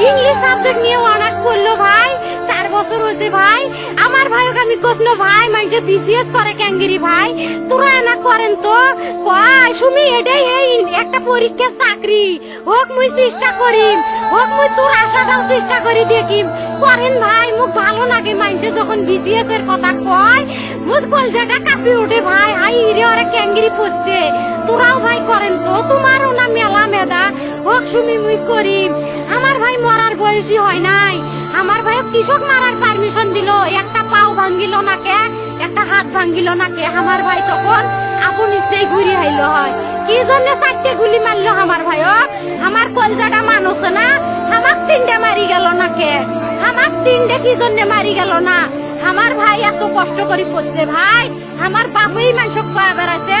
English subject নিয়ে honours করল ভাই। চার বছর হয়েছে ভাই। আমার ভাইকে আমি কৃষ্ণ ভাই মানুষে বিসিএস করে ক্যাঙ্গিরি ভাই। তোরা এনা করেন তো। কয় সুমি, এটাই এই একটা পরীক্ষা চাকরি। হোক মুই চেষ্টা করিম। হোক মুই তোর আশাটাও চেষ্টা করি দেখিম। করেন ভাই, মুখ ভালো লাগে মানুষে যখন বিসিএস এর কথা কয়। মুখ কলজাটা কাঁপি ওঠে ভাই। হাই রে ওরা ক্যাঙ্গিরি পড়ছে। সুমি মুই করিম আমার ভাই মরার বয়সী হয় নাই। আমার ভাই কৃষক মারার পারমিশন দিল। একটা পাও ভাঙ্গিল না কে? একটা হাত ভাঙ্গিল না কে? আমার ভাই তখন ঘুরি হাইলো হয়। কি জন্য চারটে গুলি মারলো আমার ভাইক আমার কলজাটা মানুষ না। আমার তিনটে মারি গেল না কে? তিনটে কি জন্য মারি গেল না? আমার ভাই এত কষ্ট করে পড়ছে ভাই। আমার বাপই মানুষ কয়া বেড়াচ্ছে